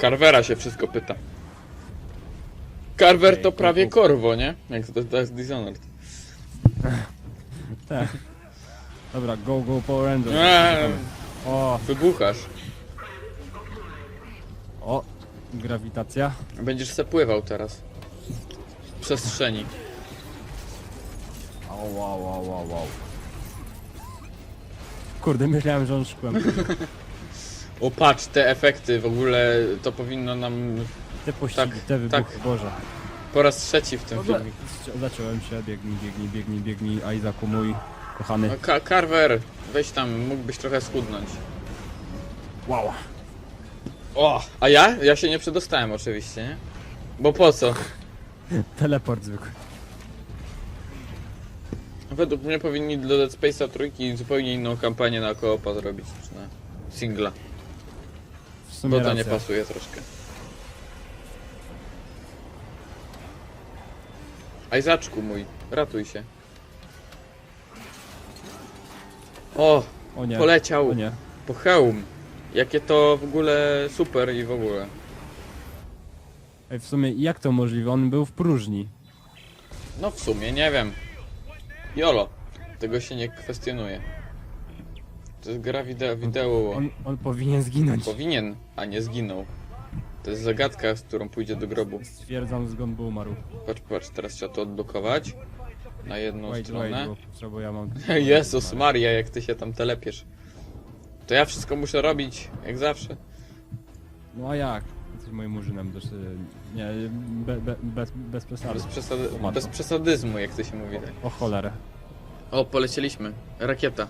Carvera się wszystko pyta. Carver to prawie. Corvo, nie? Jak to, to jest Dishonored. Tak. Dobra, go, go Power Ranger. Eee, O, wybuchasz. o, grawitacja. Będziesz se pływał teraz. W przestrzeni. Au, wow, wow, wow, wow. Kurde, myślałem, że on szkłem. O patrz, te efekty w ogóle to powinno nam Te pościgi, Tak, te wybuchy, tak. Boże. po raz trzeci w tym Dobra, filmie. zaciąłem się, biegnij, biegnij, biegnij, biegnij, Isaacu mój, kochany. No, Ka Carver, weź tam, mógłbyś trochę schudnąć. Wow. O, a ja? Ja się nie przedostałem oczywiście, nie? Bo po co? Teleport zwykły. Według mnie powinni do Dead Space'a trójki zupełnie inną kampanię na koopa zrobić, czy na singla. Sumie to nie pasuje troszkę. Ajzaczku mój, ratuj się. O, O nie, poleciał o nie. po hełm. Jakie to w ogóle super i w ogóle. Ej, w sumie jak to możliwe? On był w próżni. No w sumie, nie wiem. Jolo, tego się nie kwestionuje. To jest gra wideo, wideo. On, on powinien zginąć. Powinien, a nie zginął. To jest zagadka, z którą pójdzie do grobu. Stwierdzam, skąd był umarł. Patrz, patrz, teraz trzeba to odblokować. Na jedną Wait, stronę. wait, bo ja mam... Jezus Maria, jak ty się tam telepiesz. To ja wszystko muszę robić, jak zawsze. No a jak? Jesteś moim murzynem, też... y, Nie, be, be, bez, bez przesady. Bez, przesady, O matko. bez przesadyzmu, jak to się mówi. O cholerę. O, polecieliśmy. Rakieta.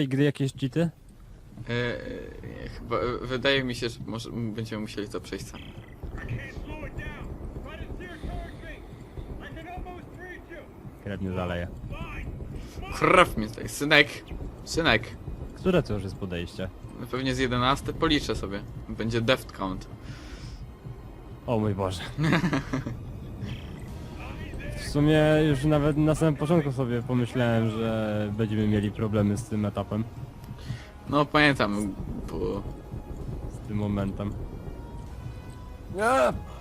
Tej gry jakieś cheaty? E, e, chyba, e, wydaje mi się, że może m, będziemy musieli to przejść sami. Slow it down. Try to steer towards me. I can almost reach you. Krew nie zaleje. Fine. Krew mnie tutaj. Synek, synek. Które to już jest podejście? No Pewnie z 11 policzę sobie. Będzie deft count. O mój Boże. W sumie już nawet na samym początku sobie pomyślałem, że będziemy mieli problemy z tym etapem, No pamiętam, bo... z tym momentem.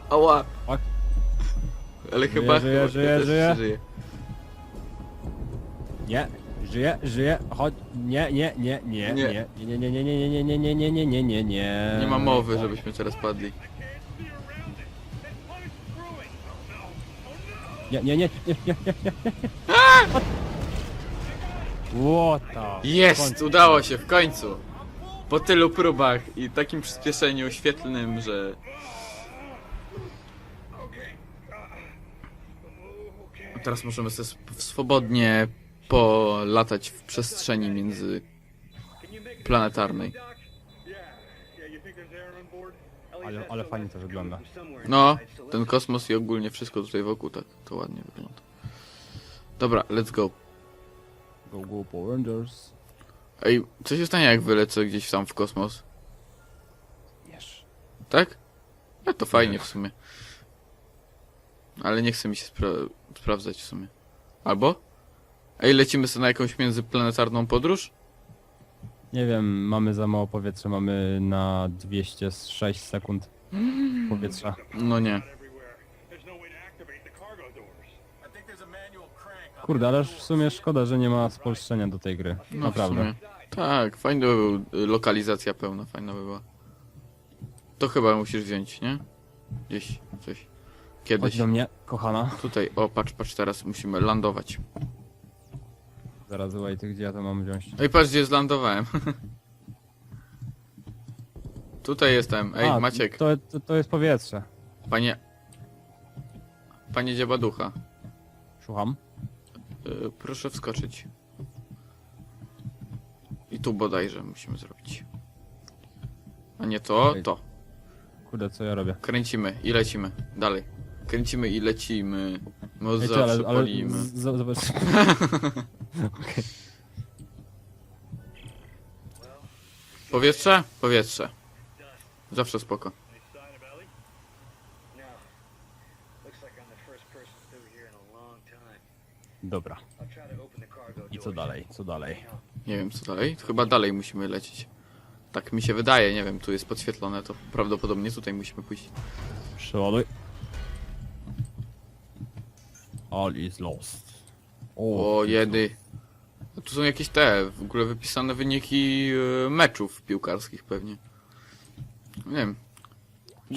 Ała! Fuck. Ale Żyje, chyba... żyje, chyba żyje, też żyje. żyje. Nie, żyje, żyje, chodź, nie, nie, nie, nie, Nie. nie, nie, nie, nie, nie, nie, nie, nie, nie, nie, nie, nie, nie. Nie ma mowy, żebyśmy teraz padli. Nie, nie, nie, nie, nie, nie, nie, the... Jest! Udało się, w końcu! Po tylu próbach i takim przyspieszeniu świetlnym, że... Teraz możemy sobie swobodnie polatać w przestrzeni między Can you make a planetarnej. doc? Yeah. Yeah, you think there's air on board? Ale, ale fajnie to wygląda. No, ten kosmos i ogólnie wszystko tutaj wokół tak to ładnie wygląda. Dobra, let's go. Go, go, Power Rangers. Ej, co się stanie jak wylecę gdzieś tam w kosmos? Wiesz. Tak? No to fajnie w sumie. Ale nie chce mi się spra sprawdzać w sumie. Albo? Ej, lecimy sobie na jakąś międzyplanetarną podróż? Nie wiem, mamy za mało powietrza, mamy na 206 sekund powietrza. No nie. Kurde, ale w sumie szkoda, że nie ma spolszczenia do tej gry. No w Naprawdę. sumie. Tak, fajna by był, y, lokalizacja pełna, fajna by była. To chyba musisz wziąć, nie? Gdzieś, coś. Chodź Kiedyś. do mnie, kochana. Tutaj, o patrz, patrz, teraz musimy lądować. Zaraz wait, gdzie ja to mam wziąć? Ej, patrz, gdzie zlandowałem. Tutaj jestem. Ej, A, Maciek, To, to, to jest powietrze. panie... Panie dziebaducha, Słucham? y, proszę wskoczyć. I tu bodajże musimy zrobić. A nie to, Okej. to. Kurde, co ja robię? Kręcimy i lecimy. Dalej. Kręcimy i lecimy. No Ej, ty, zawsze ale, ale palimy. z- z- zobacz. Okej. Powietrze? Powietrze. Zawsze spoko. Dobra. I co dalej? Co dalej? Nie wiem co dalej. To chyba dalej musimy lecieć. Tak mi się wydaje, nie wiem, tu jest podświetlone, to prawdopodobnie tutaj musimy pójść. Przeładuj. All is lost. O, jedy. A tu są jakieś te, w ogóle wypisane wyniki e, meczów piłkarskich pewnie. Nie wiem,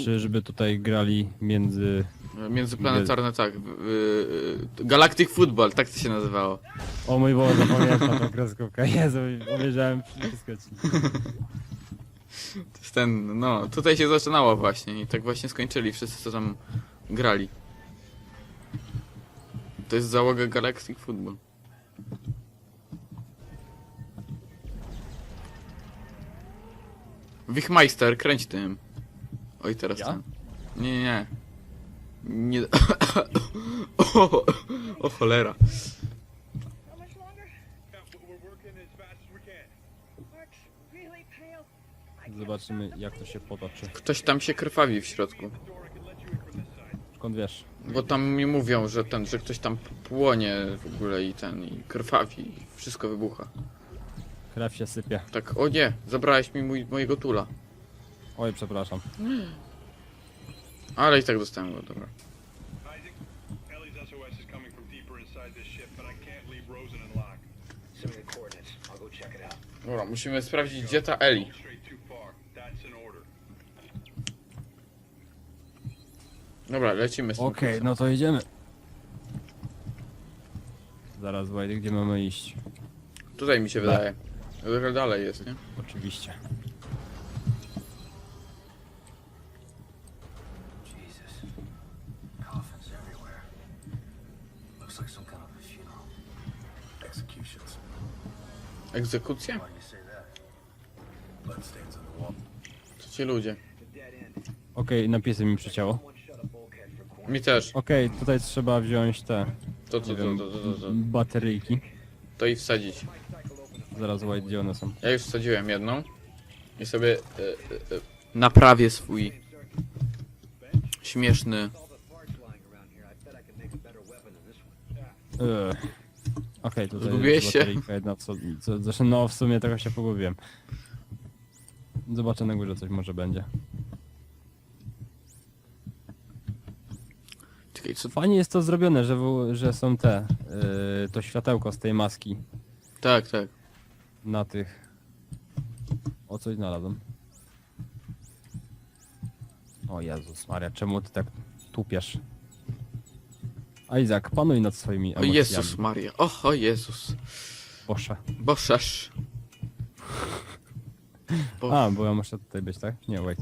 Czyżby tutaj grali między... e, międzyplanetarne tak. w- e, Galactic Football, tak to się nazywało. O mój Boże, zapamiętam tą kreskówkę. Jezu, uwierzyłem wszystko ci. To jest ten, no, tutaj się zaczynało właśnie i tak właśnie skończyli wszyscy, co tam grali. To jest załoga Galactic Football. Wichmeister, kręć tym. Oj, teraz Ja? ten. Nie, nie, nie. Nie. o, o cholera. Zobaczymy jak to się potoczy. Ktoś tam się krwawi w środku. Skąd wiesz? Bo tam mi mówią, że ten, że ktoś tam płonie w ogóle i ten, i krwawi, i wszystko wybucha. Krew się sypie. Tak, o nie, zabrałeś mi mój, mojego tula. Oj, przepraszam. Ale i tak dostałem go, dobra. Isaac, Ellie's SOS is coming from deeper inside this ship, but I can't leave Rosen and Locke. Send me the coordinates. I'll go check it out. Dobra, musimy sprawdzić, gdzie ta Eli. Dobra, lecimy z tym. Okej, no to idziemy. Zaraz, Wojtek, gdzie mamy iść? Tutaj mi się wydaje. Trochę dalej jest, nie? Oczywiście. Jesus. Coffins everywhere. Looks like some kind of a funeral. Executions. Egzekucja? Why do you say that? Bloodstains on the wall. Co ci ludzie? Okej, napisy mi przycięło. Mi też. Okej, tutaj trzeba wziąć te To, to, nie to, wiem, to, to, to, to. bateryjki. To i wsadzić. Zaraz, Wojtek, gdzie one są? Ja już wsadziłem jedną. I sobie e, e, e, naprawię swój śmieszny. Eee. Okej, tutaj Zgubiłeś jest się? bateryjka jedna, co, co, zresztą no w sumie tego się pogubiłem. Zobaczę na górze coś może będzie. Co? Fajnie jest to zrobione, że, w- że są te, yy, to światełko z tej maski Tak, tak. na tych. O coś znalazłem. O Jezus Maria, czemu ty tak tupiesz? Isaac, panuj nad swoimi O emocjami. Jezus Maria. O, o Jezus. Boże. Bożesz. Bo... A, bo ja muszę tutaj być, tak? Nie, wait.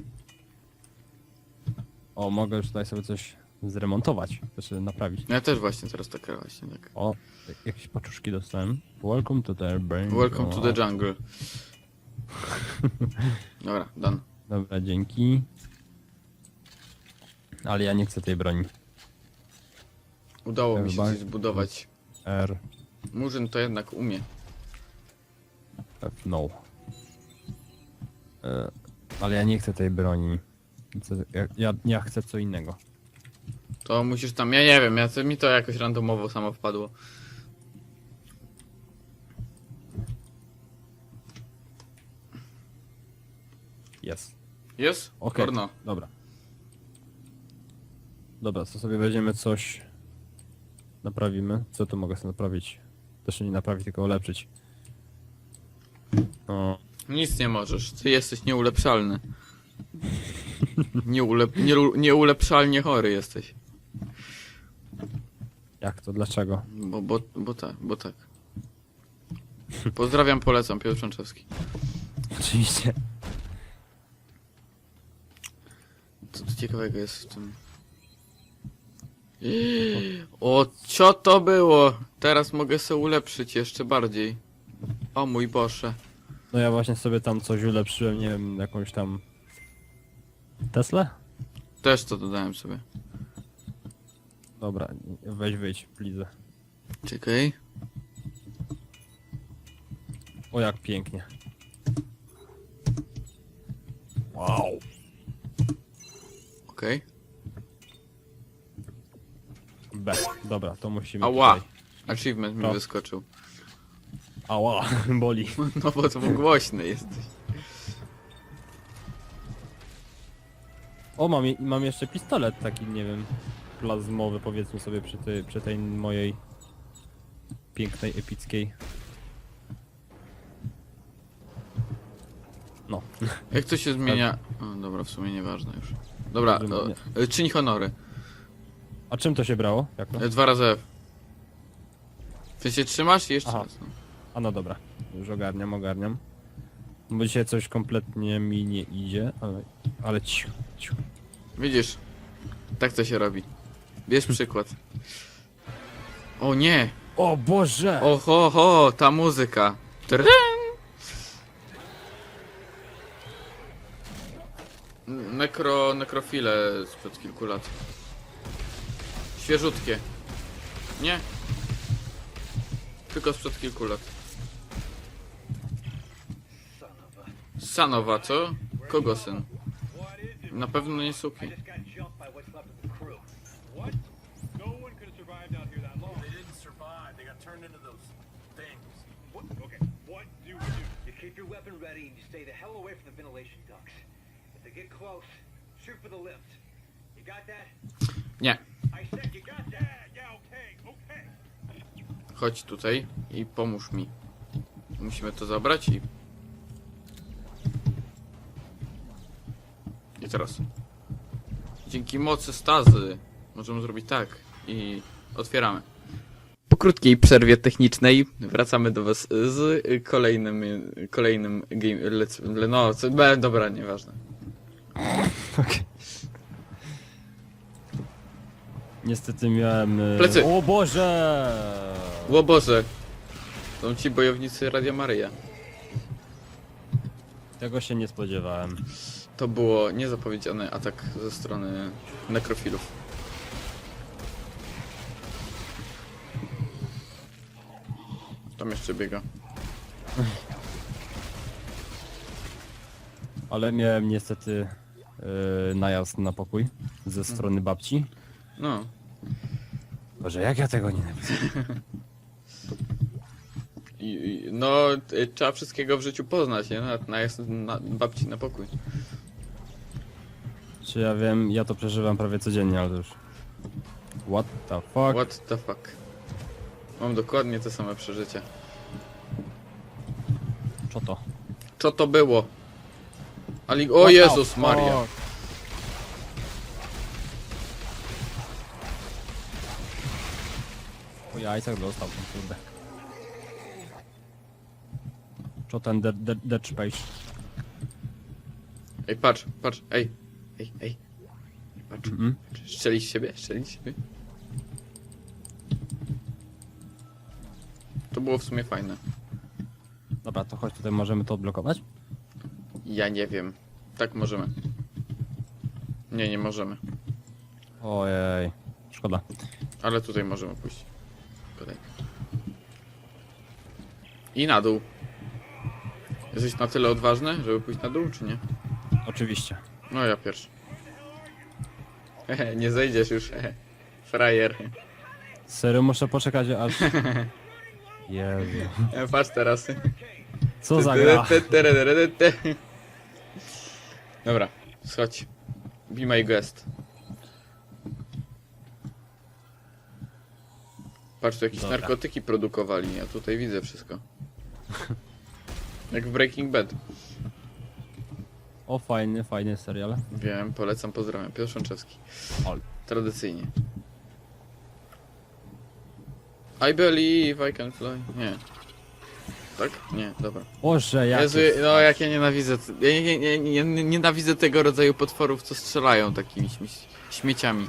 O, mogę już tutaj sobie coś zremontować, znaczy naprawić. Ja też właśnie teraz tak właśnie tak. O, jakieś paczuszki dostałem. Welcome to the brain. Welcome to the jungle. Dobra, done. Dobra, dzięki. Ale ja nie chcę tej broni. Udało mi się coś zbudować. R. Murzyn to jednak umie. F no. E, ale ja nie chcę tej broni. Chcę- Ja, ja, ja chcę co innego. To musisz tam, ja nie wiem, ja, mi to jakoś randomowo samo wpadło. Jest. Jest? Okej. Korno. Dobra. Dobra, to sobie weźmiemy coś. Naprawimy. Co tu mogę sobie naprawić? Też nie naprawić, tylko ulepszyć. O, Nic nie możesz, ty jesteś nieulepszalny. Nieulep, nie, nieulepszalnie chory jesteś. Jak to? Dlaczego? Bo, bo, bo tak, bo tak. Pozdrawiam, polecam, Piotr Częczewski. Oczywiście. Co tu ciekawego jest w tym? O, co to było? Teraz mogę sobie ulepszyć jeszcze bardziej. O mój Boże. No ja właśnie sobie tam coś ulepszyłem, nie wiem, jakąś tam... Tesla? Też to dodałem sobie. Dobra, weź wyjdź, please. Czekaj. O jak pięknie. Wow. Okej. B. Dobra, to musimy Ała. tutaj. Achievement mi No. wyskoczył. Ała, boli. No bo to głośny jesteś. O, mam, je- mam jeszcze pistolet taki, nie wiem, plazmowy powiedzmy sobie przy tej, przy tej mojej pięknej, epickiej. No, Jak to się zmienia? O, dobra, w sumie nieważne już. Dobra, Dobrze, o, nie. e, czyń honory. a czym to się brało? Jak to? E, Dwa razy F. Ty się trzymasz i jeszcze Aha. raz. No. A no dobra, już ogarniam, ogarniam. Bo dzisiaj coś kompletnie mi nie idzie, ale, ale ciu, ciu. Widzisz? Tak to się robi. Bierz przykład. O nie! O Boże! O ho ho, ta muzyka. Trrrn. Nekro, nekrofile sprzed kilku lat. Świeżutkie. Nie? Tylko sprzed kilku lat. Sanowa, co? Kogo syn? Na pewno nie suki. just got jumped by what's left of the crew. What? No one could have survived out here that long. They didn't survive. They got turned into those things. What? Okay, what do we do? You keep your weapon ready and you stay the hell away from the ventilation ducts. If they get close, shoot for the lift. You got that? Nie. I said you got that. Yeah, okay, okay. Chodź tutaj i pomóż mi. Musimy to zabrać i... I teraz. Dzięki mocy stazy możemy zrobić tak i otwieramy. Krótkiej przerwie technicznej wracamy do was z kolejnym, kolejnym game, let's, no, co, be- dobra, nieważne. Niestety miałem... e, Plecy. O Boże! O Boże, są ci bojownicy Radia Maryja. Tego się nie spodziewałem. To było niezapowiedziany atak ze strony nekrofilów. Tam jeszcze biega. Ale miałem niestety e, najazd na pokój ze strony babci. No, Boże, jak ja tego nienawidzę. i, i, no y, trzeba wszystkiego w życiu poznać, nie? Nawet na, na babci na pokój. Czy ja wiem, ja to przeżywam prawie codziennie, ale to już... What the fuck? What the fuck. Mam dokładnie te same przeżycia. Co to? Co to było? Ali... O Jezus Maria. Po jajcach dostał ten kurde. Co ten dead, dead, dead space? Ej, patrz, patrz, ej. Ej, ej. Patrz. Mhm. Strzelić siebie? Strzelić siebie? To było w sumie fajne. Dobra, to chodź tutaj, możemy to odblokować? Ja nie wiem. Tak możemy. Nie, nie możemy. Ojej, szkoda. Ale tutaj możemy pójść. Kolej. I na dół. Jesteś na tyle odważny, żeby pójść na dół, czy nie? Oczywiście. No ja pierwszy. Hehe, nie zejdziesz już, hehe. Frajer. Serio muszę poczekać aż... Jezu. E, Patrz teraz. Co za gra? Dobra, schodź. Be my guest. Patrz, tu jakieś Dobra. narkotyki produkowali, ja tutaj widzę wszystko. Jak w Breaking Bad. O, fajny, fajny serial. Wiem, polecam, pozdrawiam. Piotr Szonczewski. Ol. Tradycyjnie. I believe I can fly. Nie. Tak? Nie, dobra. Boże, jak... Jezu, no jak ja nienawidzę. Ja nie, nie, nie, nie, nienawidzę tego rodzaju potworów, co strzelają takimi śmie śmieciami.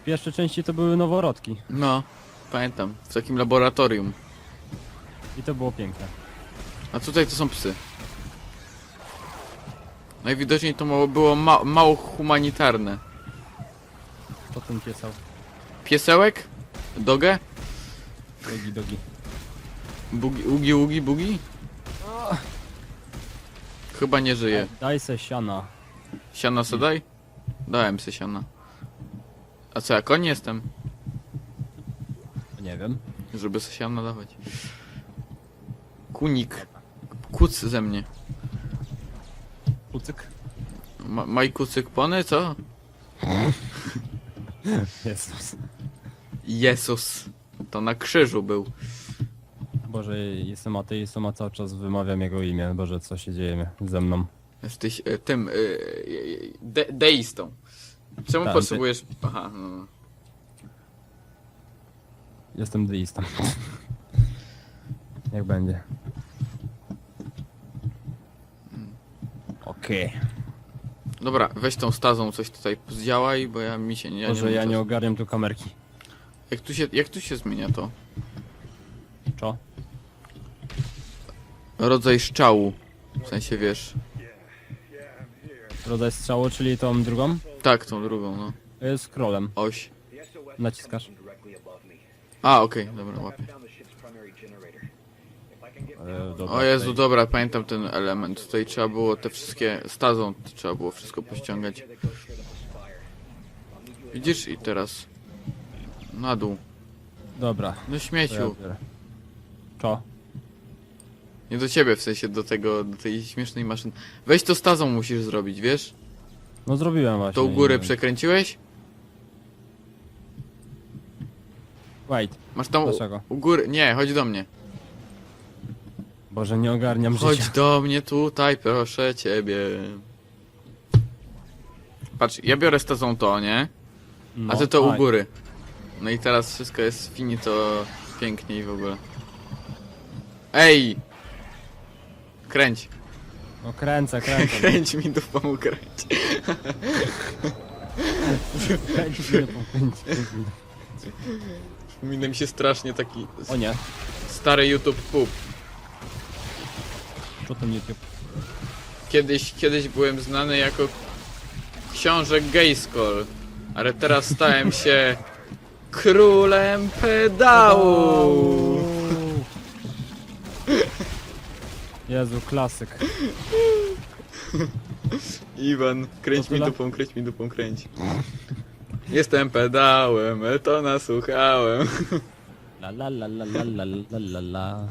W pierwszej części to były noworodki. No, pamiętam. W takim laboratorium. I to było piękne. A tutaj to są psy. Najwidoczniej to mało, było ma mało humanitarne. To ten piesał. Piesełek? Dogę? Dogi, dogi. Bugi, ugi, ugi, bugi? Chyba nie żyje. Daj se siana. Siana se daj? Dałem se siana. A co, ja koń jestem? Nie wiem. Żeby se siana dawać. Kunik. Kuc ze mnie. Kucyk. Ma, maj kucyk pony, co? Jezus. Jezus. To na krzyżu był. Boże, jestem ateistą, a cały czas wymawiam jego imię. Boże, co się dzieje ze mną? Jesteś e, tym e, e, de, deistą. Czemu Tak, potrzebujesz... Aha, no. no. Jestem deistą. Jak będzie. Okej. Dobra, weź tą stazą coś tutaj zdziałaj, bo ja mi się nie... Boże, ja nie ogarniam tu kamerki. Jak tu się, jak tu się zmienia to? Czo? Rodzaj szczału. W sensie, wiesz... Rodzaj strzału, czyli tą drugą? Tak, tą drugą, no. Jest scrollem. Oś. Naciskasz. A, okej, dobra, łapię. E, dobra, O Jezu, tutaj- dobra, pamiętam ten element. Tutaj trzeba było te wszystkie... Stazą trzeba było wszystko pościągać. Widzisz? I teraz... Na dół. Dobra. No To ja śmieciu. biorę. Czo? Nie do ciebie, w sensie do tego, do tej śmiesznej maszyny. Weź to stazą musisz zrobić, wiesz? No zrobiłem właśnie. To u góry nie wiem. przekręciłeś? Wait. Masz tam u, Dlaczego? u góry... Nie, chodź do mnie. Boże, nie ogarniam Chodź życia. do mnie tutaj, proszę ciebie. Patrz, ja biorę stazą to, nie? No, A ty to u góry. No i teraz wszystko jest finito pięknie i w ogóle. Ej! Kręć. No kręcę, kręcę. Kręć mi dupą, kręć. kręć mnie, kręć. Przypomina mi się strasznie taki O nie, stary YouTube pub. co ten YouTube? Kiedyś, kiedyś byłem znany jako książę Gayskull, ale teraz stałem się królem pedału. Jezu, klasyk. Iwan, kręć mi dupą, kręć mi dupą, kręć. Jestem pedałem, to nasłuchałem. La la la la la la la la la.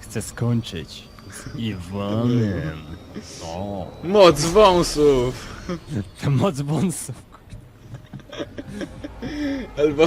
Chcę skończyć z Iwanem. O, Moc wąsów! to moc Elle va...